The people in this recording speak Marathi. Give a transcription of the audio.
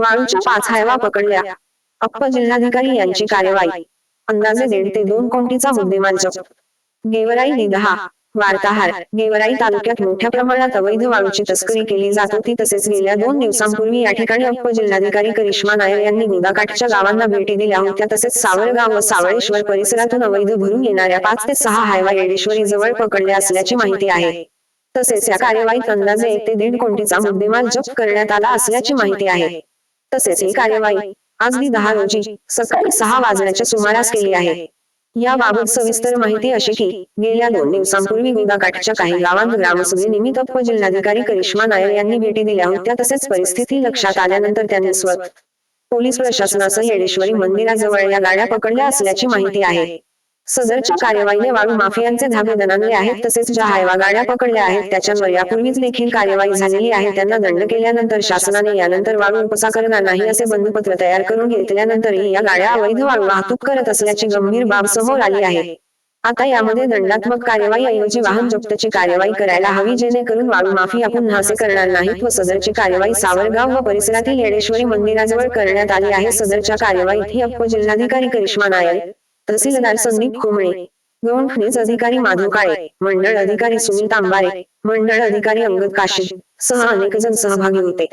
वाळूच्या पाच हायवा पकडल्या अप्पर जिल्हाधिकारी यांची कार्यवाही. अंदाजे दीड ते दोन कोटीचा मुद्देमाल जप्त गेवराई निदहा. वार्ताहार. गेवराई तालुक्यात मोठ्या प्रमाणात अवैध वाळूची तस्करी केली जात होती. तसेच गेल्या दोन दिवसांपूर्वी या ठिकाणी उपजिल्हाधिकारी करिश्मा नायर यांनी गोदाकाठच्या गावांना भेटी दिल्या होत्या. तसेच सावळगाव व सावळेश्वर परिसरातून अवैध भरून येणाऱ्या पाच ते सहा हायवा येडेश्वरी जवळ पकडल्या असल्याची माहिती आहे. तसेच या कार्यवाहीत अंदाजे एक ते दीड कोटीचा मुद्देमाल जप्त करण्यात आला असल्याची माहिती आहे तसेच ही कार्यवाही आज मी दहा रोजी सकाळी सहा वाजण्याच्या सुमारास केली आहे. याबाबत सविस्तर माहिती अशी की गेल्या दोन दिवसांपूर्वी गोदाकाठच्या काही गावांत ग्रामसभेनिमित्त उपजिल्हाधिकारी करिश्मा नायर यांनी भेटी दिल्या होत्या. तसेच परिस्थिती लक्षात आल्यानंतर त्यांनी स्वत पोलीस प्रशासनासह येडेश्वरी मंदिराजवळ या गाड्या पकडल्या असल्याची माहिती आहे. सदरच्या कार्यवाहीने वाळू माफियांचे धाबे दणाणले आहेत तसेच ज्या हायवा गाड्या पकडल्या आहेत त्याच्यावर यापूर्वीच देखील कार्यवाही झालेली आहे. त्यांना दंड केल्यानंतर शासनाने यानंतर वाळू उपसा करणार नाही असे बंधपत्र तयार करून घेतल्यानंतरही या गाड्या अवैध वाळू वाहतूक करत असल्याची गंभीर बाब समोर आली आहे. आता यामध्ये दंडात्मक कार्यवाही ऐवजी वाहन जप्तची कार्यवाही करायला हवी जेणेकरून वाळू माफी आपण नासे करणार नाहीत व सदरची कार्यवाही सावरगाव व परिसरातील येडेश्वरी मंदिराजवळ करण्यात आली आहे. सदरच्या कार्यवाहीत ही जिल्हाधिकारी करिश्मा नायर तहसीलदार संदीप कोमळे गौण खनिज अधिकारी माधव काळे मंडळ अधिकारी सुनील तांबारे मंडळ अधिकारी अंगद काशी सह अनेक जण सहभागी होते.